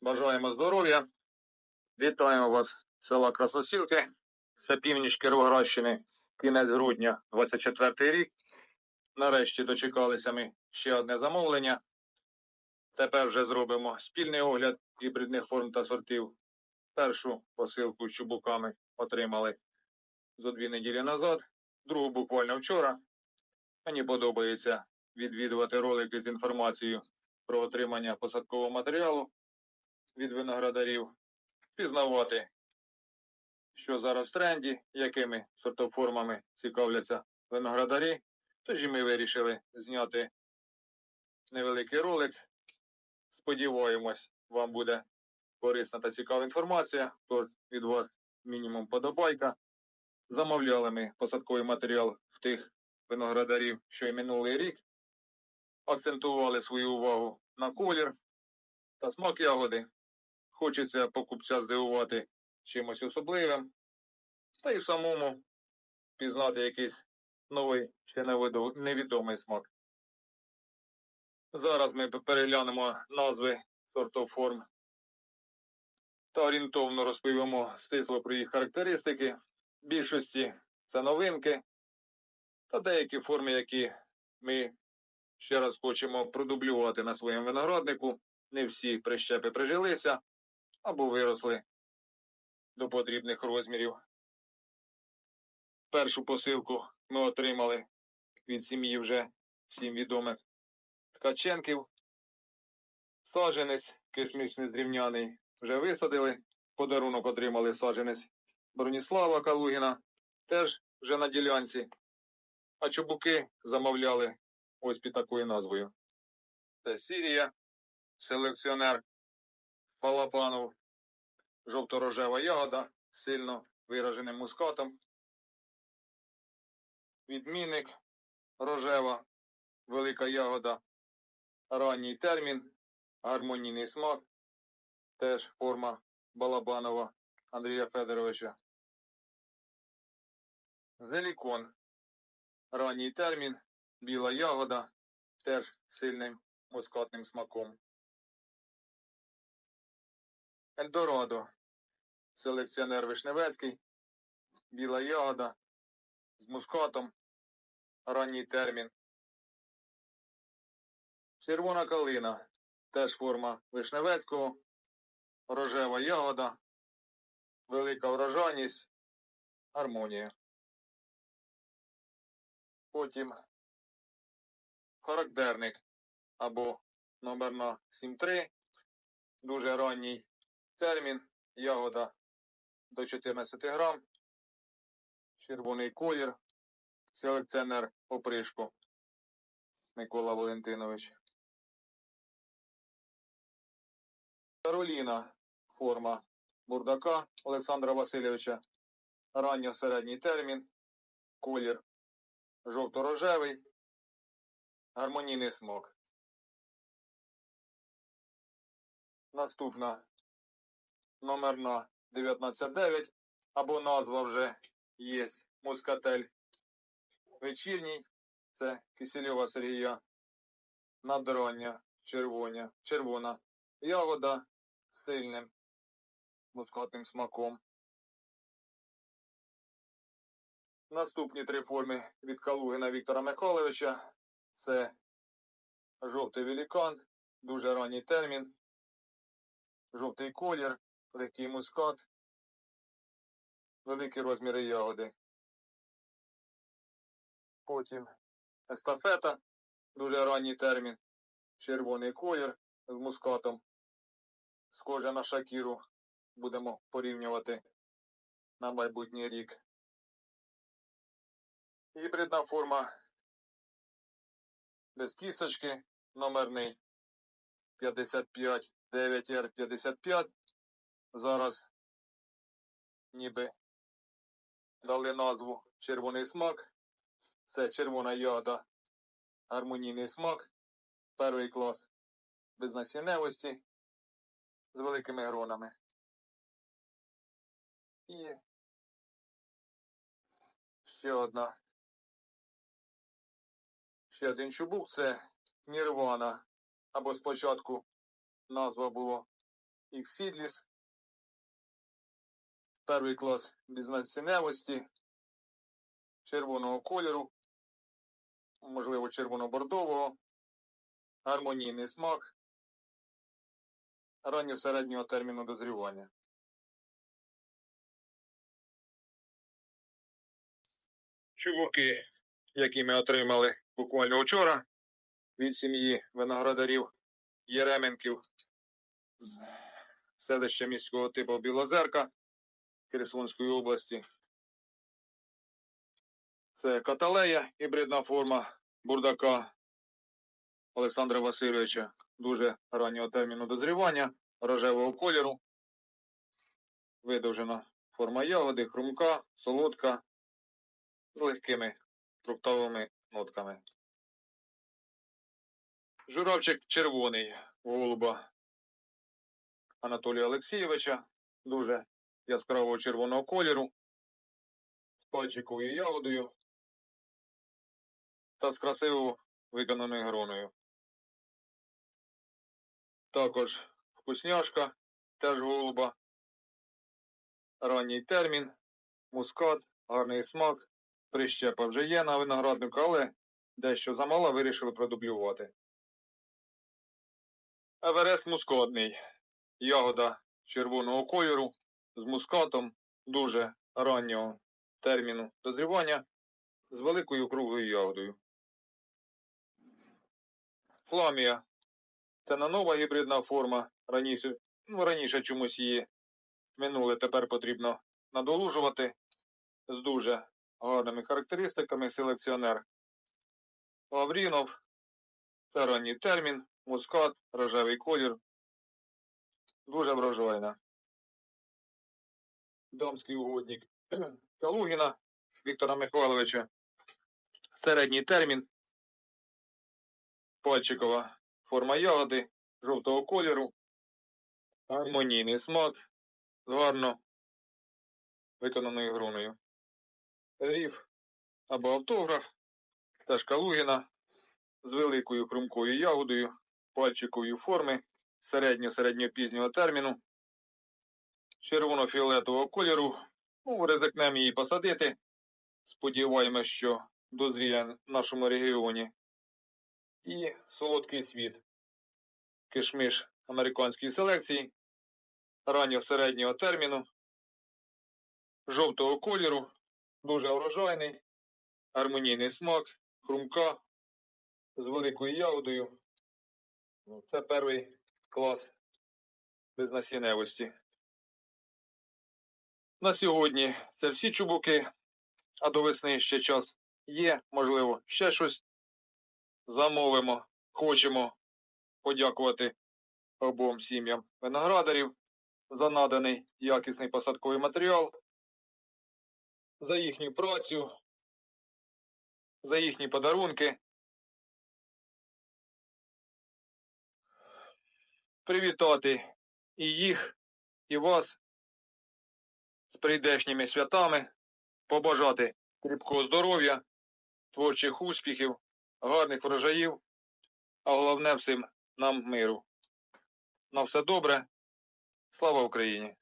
Бажаємо здоров'я. Вітаємо вас села Красносілки. Це північ Кіровоградщини, кінець грудня, 24 рік. Нарешті дочекалися ми ще одне замовлення. Тепер вже зробимо спільний огляд гібридних форм та сортів. Першу посилку з чубуками отримали зо дві неділі назад, другу буквально вчора. Мені подобається відвідувати ролики з інформацією про отримання посадкового матеріалу від виноградарів, пізнавати, що зараз в тренді, якими сортоформами цікавляться виноградарі. Тож і ми вирішили зняти невеликий ролик. Сподіваємось, вам буде корисна та цікава інформація. Тож від вас мінімум подобайка. Замовляли ми посадковий матеріал в тих виноградарів, що й минулий рік. Акцентували свою увагу на колір та смак ягоди. Хочеться покупця здивувати чимось особливим, та й самому пізнати якийсь новий, ще невідомий смак. Зараз ми переглянемо назви сортоформ та орієнтовно розповімо стисло про їх характеристики. Більшості це новинки та деякі форми, які ми ще раз хочемо продублювати на своєму винограднику. Не всі прищепи прижилися або виросли до потрібних розмірів. Першу посилку ми отримали від сім'ї вже всім відомих ткаченків. Саженець кишмічний зрівняний вже висадили. Подарунок отримали саженець Броніслава Калугіна, теж вже на ділянці. А чубуки замовляли ось під такою назвою. Це Сірія, селекціонер Палапанов, жовто-рожева ягода, сильно вираженим мускатом. Відмінник рожева, велика ягода, ранній термін, гармонійний смак, теж форма Балабанова Андрія Федоровича. Зелікон, ранній термін, біла ягода, теж сильним мускатним смаком. Ельдорадо, селекціонер Вишневецький, біла ягода з мускатом, ранній термін. Червона калина, теж форма Вишневецького, рожева ягода, велика врожайність, гармонія. Потім характерник або номерна 7.3, дуже ранній термін, ягода до 14 грам, червоний колір, селекціонер опришку. Микола Валентинович. Кароліна, форма бурдака Олександра Васильовича, ранньо-середній термін, колір жовто-рожевий, гармонійний смак. Наступна. Номерна 199, або назва вже є Мускатель вечірній, це Кисельова Сергія, надроння, червоня, червона ягода з сильним мускатним смаком. Наступні три форми від Калугина Віктора Миколайовича. Це жовтий великан, дуже ранній термін, жовтий колір, легкий мускат, великі розміри ягоди. Потім естафета, дуже ранній термін, червоний колір з мускатом. Схоже на шакіру будемо порівнювати на майбутній рік. Гібридна форма без кісточки, номерний 55 9R 55. Зараз ніби дали назву червоний смак. Це червона ягода, гармонійний смак, перший клас без насінневості з великими гронами. І ще одна. Ще один чубук це Нірвана. Або спочатку назва було Іксідліс. Перший клас бізнесіневості, червоного кольору, можливо, червоно-бордового, гармонійний смак, ранньо-середнього терміну дозрівання. Чубуки, які ми отримали буквально вчора від сім'ї виноградарів Єременків з селища міського типу Білозерка Херсонської області. Це каталея, гібридна форма бурдака Олександра Васильовича. Дуже раннього терміну дозрівання, рожевого кольору. Видовжена форма ягоди, хрумка, солодка, з легкими фруктовими нотками. Журавчик червоний голуба Анатолія Олексійовича, дуже яскравого червоного кольору, з пальчиковою ягодою та з красиво виконаною гроною. Також вкусняшка, теж голуба, ранній термін, мускат, гарний смак, прищепа вже є на винограднику, але дещо замало вирішили продублювати. Еверест мускатний. Ягода червоного кольору з мускатом дуже раннього терміну дозрівання з великою круглою ягодою. Фламія. Це не нова гібридна форма. Раніше, ну, раніше чомусь її минуле тепер потрібно надолужувати з дуже гарними характеристиками селекціонер. Лаврінов. Це ранній термін, мускат, рожевий колір. Дуже врожайна. Дамський угодник Калугіна Віктора Михайловича. Середній термін. Пальчикова форма ягоди жовтого кольору. Гармонійний смак. З гарно виконаною гроною. Рів або автограф. Теж Калугіна з великою хрумкою ягодою, пальчикової форми середньо-середньо-пізнього терміну, червоно-фіолетового кольору. Ну, ризикнемо її посадити. Сподіваємось, що дозріє в нашому регіоні. І солодкий світ. Кишмиш американської селекції. Ранньо-середнього терміну. Жовтого кольору. Дуже врожайний. Гармонійний смак. Хрумка. З великою ягодою. Ну, Це перший клас безнасінневості. На сьогодні це всі чубуки, а до весни ще час є, можливо, ще щось замовимо. Хочемо подякувати обом сім'ям виноградарів за наданий якісний посадковий матеріал, за їхню працю, за їхні подарунки. Привітати і їх, і вас з прийдешніми святами, побажати кріпкого здоров'я, творчих успіхів, гарних врожаїв, а головне всім нам миру. На все добре. Слава Україні!